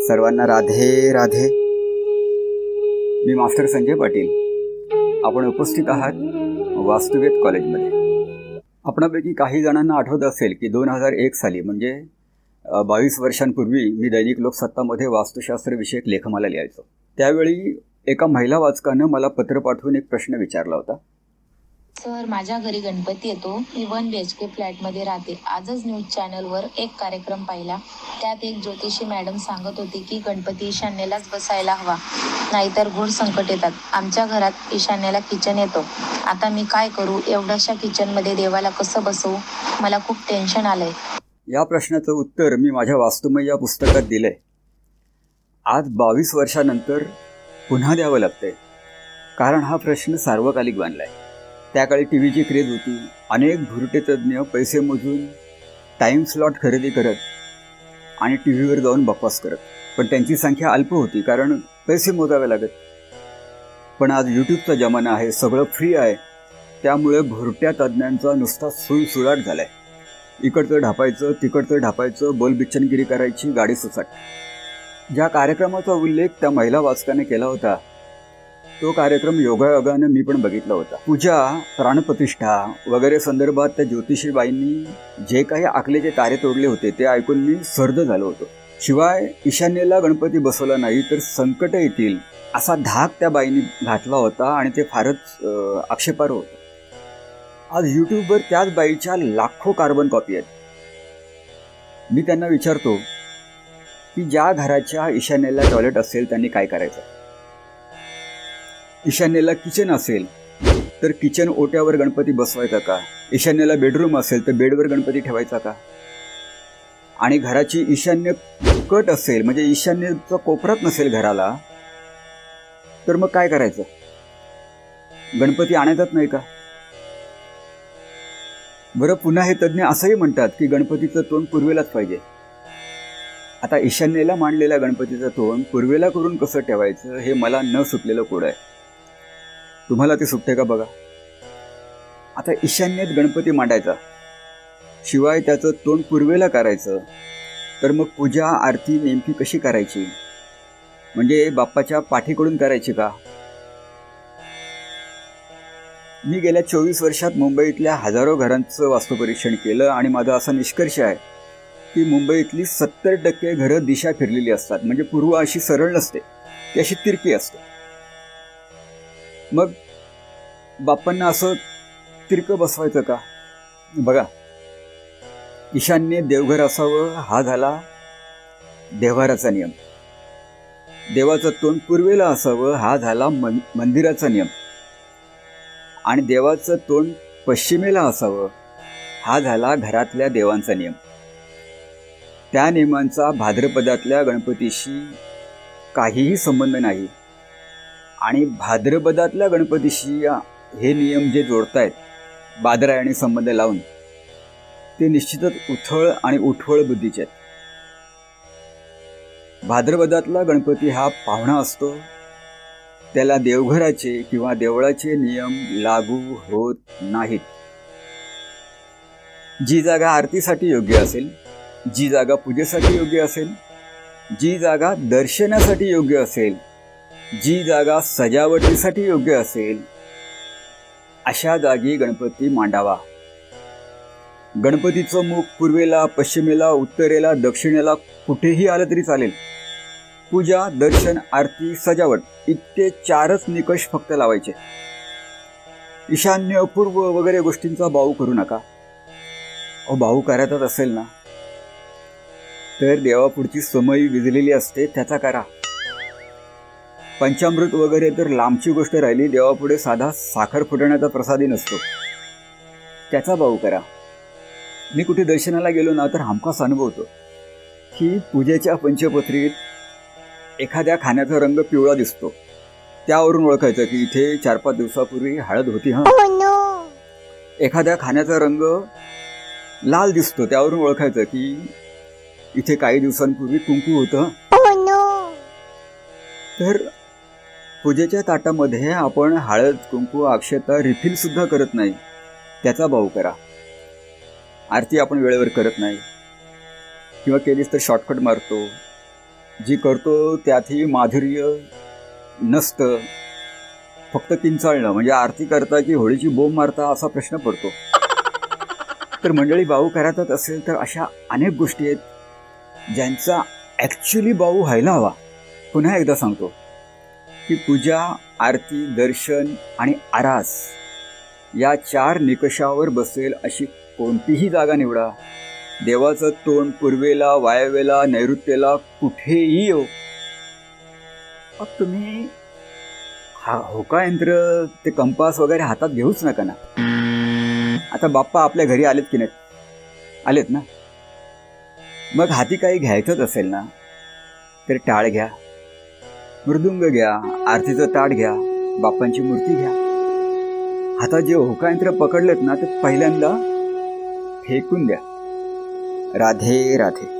सर्वांना राधे राधे. मी मास्टर संजय पाटील. आपण उपस्थित आहात वास्तुवेद कॉलेजमध्ये. आपणापैकी काही जणांना आठवत असेल की दोन हजार एक साली म्हणजे बावीस वर्षांपूर्वी मी दैनिक लोकसत्तामध्ये वास्तुशास्त्र विषयक लेखमाला लिहायचो. त्यावेळी एका महिला वाचकानं मला पत्र पाठवून एक प्रश्न विचारला होता. सर माझ्या घरी गणपती येतो. मी वन बी एच के फ्लॅटमध्ये राहते. आजच न्यूज चॅनलवर एक कार्यक्रम पाहिला. त्यात एक ज्योतिषी मॅडम सांगत होती की गणपती ईशान्येलाच बसायला हवा. नाहीतर घोर संकट येतात. आमच्या घरात ईशान्येला किचन येतो. आता मी काय करू? एवढ्याशा किचनमध्ये देवाला कसं बसवू? मला खूप टेन्शन आलंय. या प्रश्नाचं उत्तर मी माझ्या वास्तुमय या पुस्तकात दिलंय. आज बावीस वर्षानंतर पुन्हा द्यावं लागतंय. कारण हा प्रश्न सार्वकालिक बनलाय. त्या काळी टी व्हीची क्रेज होती. अनेक भुरटे तज्ज्ञ पैसे मोजून टाईम स्लॉट खरेदी करत आणि टी व्हीवर जाऊन बकवास करत. पण त्यांची संख्या अल्प होती कारण पैसे मोजावे लागत. पण आज यूट्यूबचा जमाना आहे सगळं फ्री आहे. त्यामुळे भुरट्या तज्ज्ञांचा नुसता सुळसुळाट झालाय. इकडचं ढापायचं तिकडचं ढापायचं बोलबिच्छनगिरी करायची गाडी सुसाट ज्या कार्यक्रमाचा उल्लेख त्या महिला वाचकाने केला होता तो कार्यक्रम योगायोगानं मी पण बघितला होता. पूजा प्राणप्रतिष्ठा वगैरे संदर्भात त्या ज्योतिषीबाईंनी जे काही आकलेचे तारे तोडले होते ते ऐकून मी सर्द झालो होतो. शिवाय ईशान्येला गणपती बसवला नाही तर संकट येतील असा धाक त्या बाईंनी घातला होता आणि ते फारच अं, आक्षेपार्ह होतं. आज यूट्यूबवर त्याच बाईच्या लाखो कार्बन कॉपी आहेत. मी त्यांना विचारतो की ज्या घराच्या ईशान्येला टॉयलेट असेल त्यांनी काय करायचं? ईशान्येला किचन असेल तर किचन ओट्यावर गणपती बसवायचा का? ईशान्येला बेडरूम असेल तर बेडवर गणपती ठेवायचा का? आणि घराची ईशान्य कट असेल म्हणजे ईशान्यचा कोपरात नसेल घराला तर मग काय करायचं? गणपती आणायचाच नाही का? बरं पुन्हा हे तज्ज्ञ असंही म्हणतात की गणपतीचं तोंड पूर्वेलाच पाहिजे. आता ईशान्येला मांडलेल्या गणपतीचं तोंड पूर्वेला करून कसं ठेवायचं हे मला न सुटलेलं कोड आहे. तुम्हाला ते सुटते का बघा? आता ईशान्येत गणपती मांडायचा. शिवाय त्याचं तोंड पूर्वेला करायचं. तर मग पूजा आरती नेमकी कशी करायची? म्हणजे बाप्पाच्या पाठीकडून करायची का? मी गेल्या चोवीस वर्षात मुंबईतल्या हजारो घरांचं वास्तुपरीक्षण केलं आणि माझा असा निष्कर्ष आहे की मुंबईतली सत्तर टक्के घरं दिशा फिरलेली असतात. म्हणजे पूर्व अशी सरळ नसते ती अशी तिरकी असते. मग बाप्पांना असं तिरकं बसवायचं का? बघा ईशान्य देवघर असावं हा झाला देवाराचा नियम. देवाचं तोंड पूर्वेला असावं हा झाला मन मंदिराचा नियम. आणि देवाचं तोंड पश्चिमेला असावं हा झाला घरातल्या देवांचा नियम. त्या नियमांचा भाद्रपदातल्या गणपतीशी काहीही संबंध नाही. आणि भाद्रपदातल्या गणपतीशी हे नियम जे जोडतायत बादरायणी संबंध लावून ते निश्चितच उथळ आणि उठवळ बुद्धीचे आहेत. भाद्रपदातला गणपती हा पाहुणा असतो. त्याला देवघराचे किंवा देवळाचे नियम लागू होत नाहीत. जी जागा आरतीसाठी योग्य असेल जी जागा पूजेसाठी योग्य असेल जी जागा दर्शनासाठी योग्य असेल जी जागा सजावटीसाठी योग्य असेल अशा जागी गणपती मांडावा. गणपतीचं मुख पूर्वेला पश्चिमेला उत्तरेला दक्षिणेला कुठेही आलं तरी चालेल. पूजा दर्शन आरती सजावट इतके चारच निकष फक्त लावायचे. ईशान्य पूर्व वगैरे गोष्टींचा भाऊ करू नका. अहो भाऊ करायचाच असेल ना? तर देवापुढची समय विजलेली असते त्याचा करा. पंचामृत वगैरे तर लांबची गोष्ट राहिली देवापुढे साधा साखर फुटण्याचा प्रसादी नसतो. त्याचा बाऊ करा. मी कुठे दर्शनाला गेलो ना तर हमखास अनुभवतो. की पूजेच्या पंचपत्रीत एखाद्या खाण्याचा रंग पिवळा दिसतो. त्यावरून ओळखायचं की इथे चार पाच दिवसापूर्वी हळद होती हा. एखाद्या खाण्याचा रंग लाल दिसतो त्यावरून ओळखायचं की इथे काही दिवसांपूर्वी कुंकू होतं. तर पूजेच्या ताटामध्ये आपण हळद कुंकू अक्षता रिफिल सुद्धा करत नाही. त्याचा भाऊ करा. आरती आपण वेळेवर करत नाही. किंवा केलीस तर शॉर्टकट मारतो. जी करतो त्यातही माधुर्य नसतं. फक्त किंचाळणं. म्हणजे आरती करता की होळीची बोंब मारता असा प्रश्न पडतो. तर मंडळी भाऊ करातच असेल तर अशा अनेक गोष्टी आहेत ज्यांचा ॲक्च्युली बाऊ व्हायला हवा. पुन्हा एकदा सांगतो. की पूजा आरती दर्शन आणि आरास या चार निकषावर बसेल अशी कोणतीही जागा निवडा. देवाचं तोंड पूर्वेला वायव्येला नैऋत्येला कुठेही येऊ. मग तुम्ही हा होका यंत्र? ते कंपास वगैरे हातात घेऊच नका ना. आता बाप्पा आपल्या घरी आलेत की नाही आलेत ना? मग हाती काही घ्यायचंच असेल ना? तर टाळ घ्या. मृदुंग घ्या आरतीचं ताट घ्या बाप्पांची मूर्ती घ्या. हातात जे होकायंत्र पकडलेत ना ते पहिल्यांदा फेकून द्या. राधे राधे.